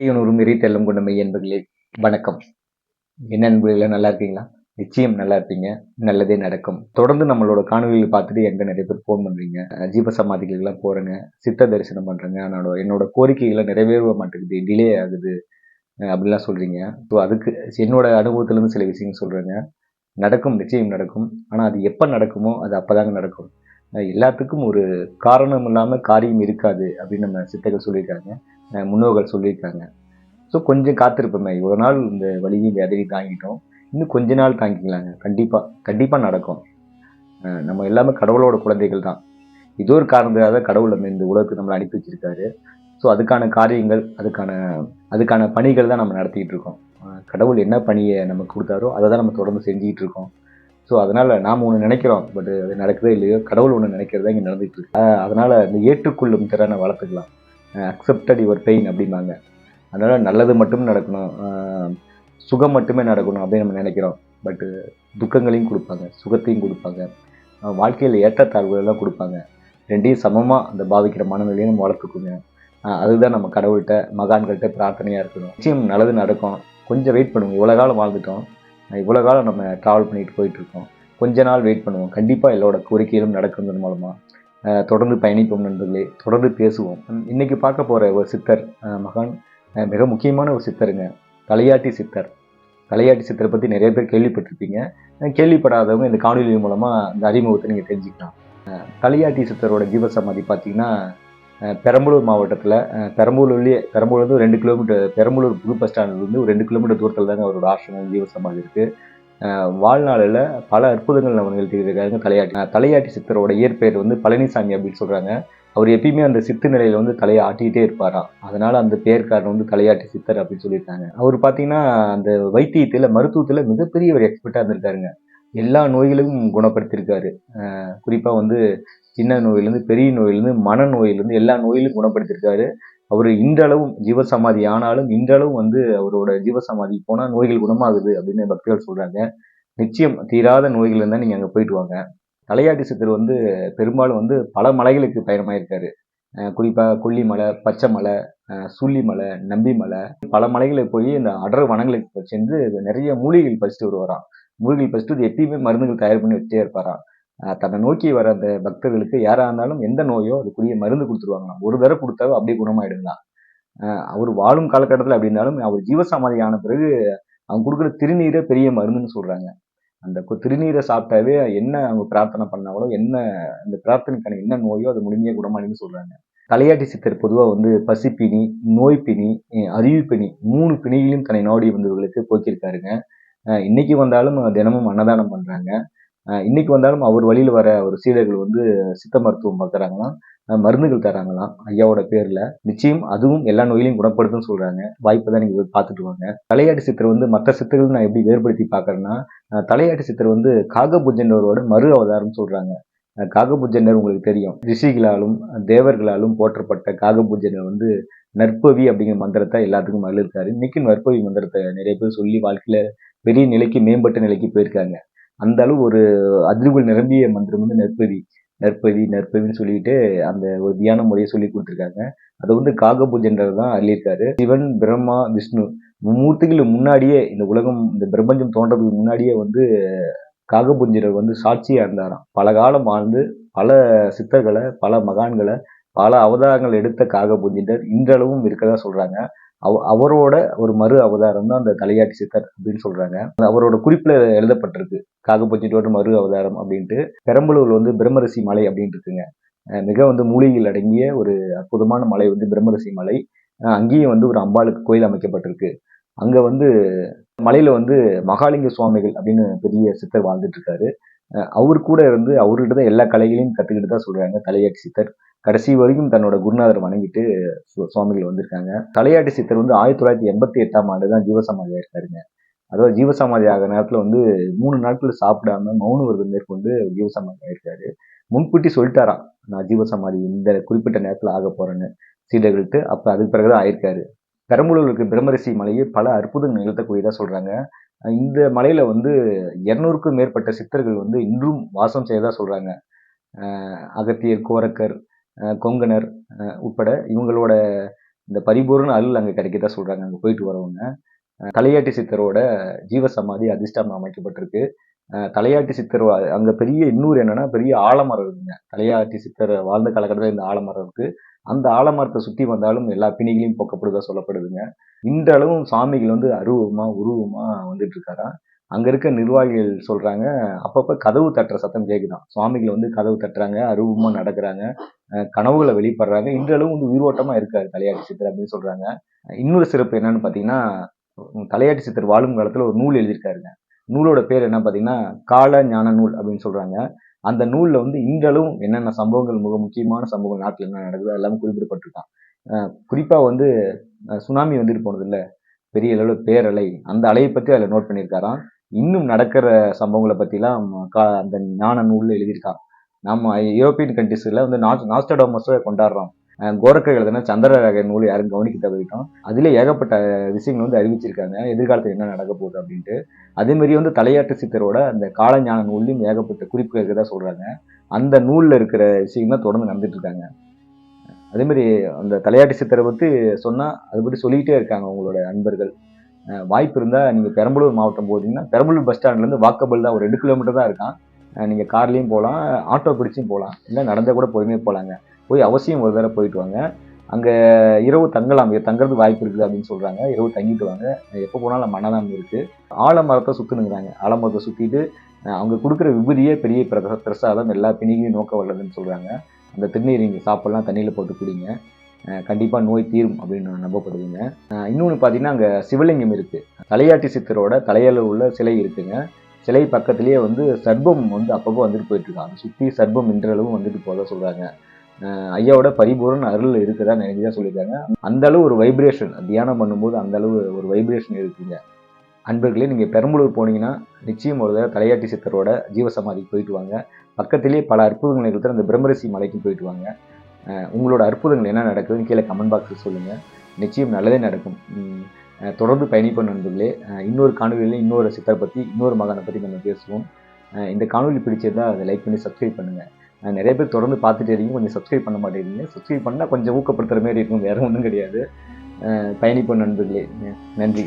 ஒரு மிரி தெல்லம் கொண்ட மெய் என்பர்களே வணக்கம். என்ன நல்லா இருக்கீங்களா? நிச்சயம் நல்லா இருப்பீங்க. நல்லதே நடக்கும். தொடர்ந்து நம்மளோட காணொலிகளை பார்த்துட்டு எங்க நிறைய பேர் ஃபோன் பண்ணுறீங்க ஜீப சமாதிகளுக்கெல்லாம் போகிறேங்க சித்த தரிசனம் பண்ணுறேங்க என்னோட என்னோட கோரிக்கைகளை நிறைவேற மாட்டேங்குது. டிலே ஆகுது. அப்படிலாம் சொல்கிறீங்க ஸோ அதுக்கு என்னோட அனுபவத்துலேருந்து சில விஷயங்கள் சொல்கிறேங்க நடக்கும் நிச்சயம் நடக்கும். ஆனால் அது எப்போ நடக்குமோ அது அப்போதாங்க நடக்கும். எல்லாத்துக்கும் ஒரு காரணம் இல்லாமல் காரியம் இருக்காது அப்படின்னு நம்ம சித்தர்கள் சொல்லியிருக்காங்க. முன்னோர்கள் சொல்லியிருக்காங்க. ஸோ கொஞ்சம் காத்திருப்போமே. இவ்வளோ நாள் இந்த வழியும் வேதனையும் தாங்கிட்டோம். இன்னும் கொஞ்ச நாள் தாங்கிக்கலாங்க. கண்டிப்பாக கண்டிப்பாக நடக்கும். நம்ம எல்லாமே கடவுளோட குழந்தைகள் தான். இது ஒரு காரணத்துக்காக கடவுள் நம்ம இந்த உலகத்துக்கு நம்மளை அனுப்பி வச்சிருக்காரு. ஸோ அதுக்கான காரியங்கள் அதுக்கான அதுக்கான பணிகள் தான் நம்ம நடத்திக்கிட்டு இருக்கோம். கடவுள் என்ன பணியை நமக்கு கொடுத்தாரோ அதை தான் நம்ம தொடர்ந்து செஞ்சுக்கிட்டு இருக்கோம். ஸோ அதனால் நாம் ஒன்று நினைக்கிறோம் பட் அது நடக்குதே இல்லையோ கடவுள் ஒன்று நினைக்கிறதா இங்கே நடந்துகிட்டு இருக்கு. அதனால் இந்த ஏற்றுக்கொள்ளும் திறனை வளர்த்துக்கலாம். அக்செப்டட் யுவர் பெயின் அப்படிம்பாங்க. அதனால் நல்லது மட்டும் நடக்கணும் சுகம் மட்டுமே நடக்கணும் அப்படின்னு நம்ம நினைக்கிறோம். பட்டு துக்கங்களையும் கொடுப்பாங்க சுகத்தையும் கொடுப்பாங்க. வாழ்க்கையில் ஏற்றத்தாழ்வுகள் எல்லாம் கொடுப்பாங்க. ரெண்டையும் சமமாக அந்த பாதிக்கிற மனநிலையும் நம்ம வளர்த்துக்குங்க. அதுதான் நம்ம கடவுள்கிட்ட மகான்கள்கிட்ட பிரார்த்தனையாக இருக்கணும். நிச்சயம் நல்லது நடக்கும். கொஞ்சம் வெயிட் பண்ணுவோம் இவ்வளோ காலம் வாழ்ந்துட்டோம். இவ்வளோ காலம் நம்ம ட்ராவல் பண்ணிட்டு போயிட்டுருக்கோம். கொஞ்ச நாள் வெயிட் பண்ணுவோம். கண்டிப்பாக எல்லோட கோரிக்கைகளும் நடக்கிறது மூலமாக தொடர்ந்து பயணிப்போம் நண்பர்களே. தொடர்ந்து பேசுவோம். இன்றைக்கி பார்க்க போகிற ஒரு சித்தர் மகான் மிக முக்கியமான ஒரு சித்தருங்க. தலையாட்டி சித்தர். தலையாட்டி சித்தரை பற்றி நிறைய பேர் கேள்விப்பட்டிருப்பீங்க. கேள்விப்படாதவங்க இந்த காணொலி மூலமாக இந்த அறிமுகத்தை நீங்கள் தெரிஞ்சுக்கலாம். தலையாட்டி சித்தரோட ஜீவசமாதி பார்த்தீங்கன்னா பெரம்பலூர் மாவட்டத்தில் பெரம்பலூர்லேயே பெரம்பலூர் வந்து ரெண்டு கிலோமீட்டர் பெரம்பலூர் புது பஸ் ஸ்டாண்ட்லேருந்து ஒரு ரெண்டு கிலோமீட்டர் தூரத்தில் தாங்க அவரோட ஆசிரமம் ஜீவசமாதி இருக்குது வாழ்நாளில் பல அற்புதங்கள் நம்ம நிகழ்த்திட்டு இருக்காங்க தலையாட்டி. தலையாட்டி சித்தரோட இயற்பெயர் வந்து பழனிசாமி அப்படின்னு சொல்கிறாங்க அவர் எப்பயுமே அந்த சித்து நிலையில் வந்து தலையை ஆட்டிக்கிட்டே இருப்பாராம். அதனால் அந்த பேர்காரன் வந்து தலையாட்டி சித்தர் அப்படின்னு சொல்லியிருக்காங்க. அவர் பார்த்தீங்கன்னா அந்த வைத்தியத்தில் மருத்துவத்தில் மிகப்பெரிய ஒரு எக்ஸ்பர்ட்டாக இருந்திருக்காருங்க. எல்லா நோய்களும் குணப்படுத்தியிருக்காரு. குறிப்பாக வந்து சின்ன நோயிலேருந்து பெரிய நோயிலேருந்து மனநோயிலேருந்து எல்லா நோயிலும் குணப்படுத்தியிருக்காரு அவர் இன்றளவும் ஜீவசமாதி ஆனாலும் இன்றளவும் வந்து அவரோட ஜீவசமாதி போனால் நோய்கள் குணமாகுது அப்படின்னு பக்தர்கள் சொல்கிறாங்க நிச்சயம் தீராத நோய்கள் இருந்தால் நீங்கள் அங்கே போயிட்டு வாங்க. தலையாட்டி சித்தர் வந்து பெரும்பாலும் வந்து பல மலைகளுக்கு பயணமாயிருக்காரு. அஹ் பச்சை கொல்லிமலை சுள்ளி மலை சுள்ளிமலை நம்பிமலை பல மலைகளுக்கு போய் இந்த அடர் வனங்களுக்கு சென்று நிறைய மூலிகைகள் பறிச்சுட்டு வருவாராம். மூலிகைகள் பறிச்சுட்டு எப்பயுமே மருந்துகள் தயார் பண்ணி வச்சுட்டே இருப்பாராம். தன்னை நோக்கி வர அந்த பக்தர்களுக்கு யாராக இருந்தாலும் எந்த நோயோ அதுக்குரிய மருந்து கொடுத்துருவாங்களாம். ஒரு தடவை கொடுத்தாலும் அப்படியே குணமாயிடுங்களாம். அவர் வாழும் காலகட்டத்தில் அப்படின்னாலும் அவர் ஜீவசமாதி ஆன பிறகு அவங்க கொடுக்குற திருநீரே பெரிய மருந்துன்னு சொல்கிறாங்க அந்த திருநீரை சாப்பிட்டாவே என்ன அவங்க பிரார்த்தனை பண்ணாங்களோ என்ன அந்த பிரார்த்தனைக்கான என்ன நோயோ அது முழுமையாக குணமானின்னு சொல்கிறாங்க தலையாட்டி சித்தர் பொதுவாக வந்து பசிப்பினி நோய் பிணி அறிவு பிணி மூணு பிணியிலும் தன்னை நாடி வந்தவர்களுக்கு போக்கியிருக்காருங்க. இன்னைக்கு வந்தாலும் தினமும் அன்னதானம் பண்ணுறாங்க இன்னைக்கு வந்தாலும் அவர் வழியில் வர ஒரு சீடர்கள் வந்து சித்த மருத்துவம் பார்க்குறாங்களாம். மருந்துகள் தராங்களாம் ஐயாவோட பேரில். நிச்சயம் அதுவும் எல்லா நோயிலையும் குணப்படுத்துன்னு சொல்கிறாங்க வாய்ப்பு தான் நீங்கள் பார்த்துட்டு வாங்க. தலையாட்டு சித்தர் வந்து மற்ற சித்தர்கள் நான் எப்படி வேறுபடுத்தி பார்க்கறேன்னா தலையாட்டு சித்தர் வந்து காகபுஜண்டரோட மறு அவதாரம் சொல்கிறாங்க காகபூஜனர் உங்களுக்கு தெரியும். ரிஷிகளாலும் தேவர்களாலும் போற்றப்பட்ட காகபுஜண்டர் வந்து நற்பவி அப்படிங்கிற மந்திரத்தை எல்லாத்துக்கும் மகிழ்க்காரு இன்னைக்கு நற்பவி மந்திரத்தை நிறைய பேர் சொல்லி வாழ்க்கையில பெரிய நிலைக்கு மேம்பட்ட நிலைக்கு போயிருக்காங்க. அந்த அளவு ஒரு அதிர்வுகள் நிரம்பிய மந்திரம் வந்து நற்பதி நற்பதி நற்பதின்னு சொல்லிட்டு அந்த ஒரு தியான முறையை சொல்லி கொடுத்துருக்காங்க. அதை வந்து காகபுஜண்டர் தான் அள்ளியிருக்காரு. சிவன் பிரம்மா விஷ்ணு மூர்த்திகளுக்கு முன்னாடியே இந்த உலகம் இந்த பிரபஞ்சம் தோன்றதுக்கு முன்னாடியே வந்து காகபுஞ்சரர் வந்து சாட்சியாக இருந்தாராம் பல காலம் வாழ்ந்து பல சித்தர்களை பல மகான்களை பல அவதாரங்கள் எடுத்த காகபுஞ்சர் இன்றளவும் இருக்கதான் சொல்கிறாங்க அவ அவரோட ஒரு மறு அவதாரம் தான் அந்த தலையாட்டி சித்தர் அப்படின்னு சொல்றாங்க. அவரோட குறிப்புல எழுதப்பட்டிருக்கு. காகபுஞ்சரோட மறு அவதாரம் அப்படின்ட்டு. பெரம்பலூர்ல வந்து பிரம்மரிசி மலை அப்படின்ட்டு இருக்குங்க. மிக வந்து மூலிகைகள் அடங்கிய ஒரு அற்புதமான மலை வந்து பிரம்மரிசி மலை. அங்கேயும் வந்து ஒரு அம்பாளுக்கு கோயில் அமைக்கப்பட்டிருக்கு. அங்க வந்து மலையில வந்து மகாலிங்க சுவாமிகள் அப்படின்னு பெரிய சித்தர் வாழ்ந்துட்டு இருக்காரு. அவர் கூட இருந்து அவர்கிட்ட தான் எல்லா கலைகளையும் கற்றுக்கிட்டு தான் சொல்கிறாங்க தலையாட்டி சித்தர். கடைசி வரைக்கும் தன்னோட குருநாதர் வணங்கிட்டு சு- சுவாமிகள் வந்திருக்காங்க. தலையாட்டி சித்தர் வந்து ஆயிரத்தி தொள்ளாயிரத்தி எண்பத்தி எட்டாம் ஆண்டு தான் ஜீவசமாதி ஆயிருக்காருங்க அதாவது ஜீவசமாதி ஆகிற நேரத்தில் வந்து மூணு நாட்கள் சாப்பிடாம மௌன விரதம் மேற்கொண்டு ஜீவசமாதி ஆயிருக்காரு. முன்கூட்டி சொல்லிட்டாராம் நான் ஜீவசமாதி இந்த குறிப்பிட்ட நேரத்தில் ஆக போறேன்னு சீடர்கள்ட்டு அப்போ அதுக்கு பிறகுதான் ஆயிருக்காரு. பெரம்பலூருக்கு பிரம்மரிசி மலையை பல அற்புதங்கள் நிகழ்த்தக்கூடியதாக சொல்கிறாங்க இந்த மலையில் வந்து இருநூறுக்கும் மேற்பட்ட சித்தர்கள் வந்து இன்றும் வாசம் செய்யறதா சொல்கிறாங்க அகத்தியர் கோரக்கர் கொங்கனர் கொங்கணர் உட்பட இவங்களோட இந்த பரிபூர்ண அருள் அங்கே கிடைக்கதா சொல்கிறாங்க அங்கே போயிட்டு வரவங்க. அஹ் தலையாட்டி சித்தரோட ஜீவசமாதி அதிர்ஷ்டம் அமைக்கப்பட்டிருக்கு. தலையாட்டி சித்தர் அங்கே பெரிய இன்னொரு என்னன்னா பெரிய ஆலமரம் இருக்குங்க. தலையாட்டி சித்தர் வாழ்ந்த காலகட்டத்தில் இந்த ஆலமரம் இருக்கு. அந்த ஆலமரத்தை சுற்றி வந்தாலும் எல்லா பிணிகளையும் போக்கப்படுதா சொல்லப்படுதுங்க. இன்றளவும் சாமிகள் வந்து அருவமாக உருவமாக வந்துட்டு இருக்காராம் அங்கே இருக்க நிர்வாகிகள் சொல்கிறாங்க அப்பப்போ கதவு தட்டுற சத்தம் கேட்குதான் சுவாமிகள் வந்து கதவு தட்டுறாங்க அருவமாக நடக்கிறாங்க கனவுகளை வெளிப்படுறாங்க. இன்றளவும் வந்து உயிரோட்டமாக இருக்காரு தலையாட்டி சித்தர் அப்படின்னு சொல்கிறாங்க இன்னொரு சிறப்பு என்னன்னு பார்த்தீங்கன்னா தலையாட்டி சித்தர் வாழும் காலத்தில் ஒரு நூல் எழுதியிருக்காருங்க. நூலோட பேர் என்ன பார்த்தீங்கன்னா கால ஞான நூல் அப்படின்னு சொல்கிறாங்க அந்த நூலில் வந்து இன்றளவும் என்னென்ன சம்பவங்கள் மிக முக்கியமான சம்பவங்கள் நாட்டில் என்ன நடக்குது எல்லாமே குறிப்பிடப்பட்டிருக்கான். குறிப்பாக வந்து சுனாமி வந்துட்டு போனதில்ல. பெரிய அளவில் பேரலை. அந்த அலையை பற்றி அதில் நோட் பண்ணியிருக்காராம். இன்னும் நடக்கிற சம்பவங்களை பற்றிலாம் கா அந்த ஞான நூலில் எழுதியிருக்கான். நம்ம யூரோப்பியன் கண்ட்ரிஸில் வந்து நாஸ் நாஸ்டடாமஸை கொண்டாடுறோம் அஹ் கோரக்கை எழுதுனா சந்திர ரக நூல் யாரும் கவனிக்க தவிர்க்கும் அதில் ஏகப்பட்ட விஷயங்கள் வந்து அறிவிச்சிருக்காங்க. எதிர்காலத்தில் என்ன நடக்க போகுது அப்படின்ட்டு. அதே வந்து தலையாட்டு சித்தரோட அந்த காலஞான நூல்லையும் ஏகப்பட்ட குறிப்புகள் இருக்கதா சொல்கிறாங்க அந்த நூலில் இருக்கிற விஷயம் தான் தொடர்ந்து நடந்துட்டு இருக்காங்க. அந்த தலையாட்டு சித்தரை பற்றி சொன்னால் அது பற்றி சொல்லிக்கிட்டே இருக்காங்க உங்களோட நண்பர்கள் வாய்ப்பு இருந்தால் நீங்கள் பெரம்பலூர் மாவட்டம் போகிறீங்கன்னா பெரம்பலூர் பஸ் ஸ்டாண்ட்லேருந்து வாக்கபிள் தான் ஒரு ரெண்டு கிலோமீட்டர் தான் இருக்கான். நீங்கள் கார்லேயும் போகலாம் ஆட்டோ பிடிச்சும் போகலாம் இல்லை நடந்தால் கூட பொறுமையாக போகலாங்க போய் அவசியம் ஒரு தடவை போயிட்டு வாங்க. அங்கே இரவு தங்கலாம் தங்குறதுக்கு வாய்ப்பு இருக்குது அப்படின்னு சொல்கிறாங்க இரவு தங்கிட்டு வாங்க. எப்போ போனாலும் மனதான் இருக்குது ஆலமரத்தை சுற்றுனுங்கிறாங்க ஆலமரத்தை சுற்றிட்டு அவங்க கொடுக்குற விபூதியே பெரிய பிரச- பிரசாதம். எல்லா பிணிகளையும் நோக்க வல்லதுன்னு சொல்கிறாங்க அந்த திருநீர் நீங்கள் சாப்பிட்லாம் தண்ணியில் போட்டு குடிங்க. கண்டிப்பாக நோய் தீரும் அப்படின்னு நம்பப்படுதுங்க. இன்னொன்று பார்த்தீங்கன்னா அங்கே சிவலிங்கம் இருக்குது தலையாட்டி சித்தரோட தலையில் உள்ள சிலை இருக்குங்க. சிலை பக்கத்துலேயே வந்து சர்பம் வந்து அப்பப்போ வந்துட்டு போயிட்டுருக்காங்க. சுற்றி சர்ப்பம் இன்றளவும் வந்துட்டு போக சொல்கிறாங்க ஐயாவோட பரிபூரண அருள் இருக்குதா நினைக்கிறதா சொல்லியிருக்காங்க. அந்த அளவு ஒரு வைப்ரேஷன் தியானம் பண்ணும்போது அந்த அளவு ஒரு வைப்ரேஷன் இருக்குங்க. அன்பர்களே நீங்கள் பெரம்பலூர் போனீங்கன்னா நிச்சயம் ஒரு தடவை தலையாட்டி சித்தரோட ஜீவசமாதிக்கு போயிட்டு வாங்க. பக்கத்திலேயே பல அற்புதங்கள் இருக்கிற அந்த பிரம்மரிசி மலைக்கு போயிட்டு வாங்க. உங்களோட அற்புதங்கள் என்ன நடக்குதுன்னு கீழே கமெண்ட் பாக்ஸில் சொல்லுங்கள் நிச்சயம் நல்லதே நடக்கும். தொடர்ந்து பயணிப்ப நண்பர்களே இன்னொரு காணொலியில் இன்னொரு சித்தரை பற்றி இன்னொரு மகானை பற்றி நம்ம பேசுவோம். இந்த காணொலி பிடிச்சிருந்தா அதை லைக் பண்ணி சப்ஸ்கிரைப் பண்ணுங்கள் நிறைய பேர் தொடர்ந்து பார்த்துட்டே இருக்கீங்க கொஞ்சம் சப்ஸ்கிரைப் பண்ண மாட்டேங்கிறீங்க. சப்ஸ்கிரைப் பண்ணால் கொஞ்சம் ஊக்கப்படுத்துகிற மாதிரி இருக்கும் வேறு ஒன்றும் கிடையாது. பயணிப்ப நண்பர்களே. நன்றி.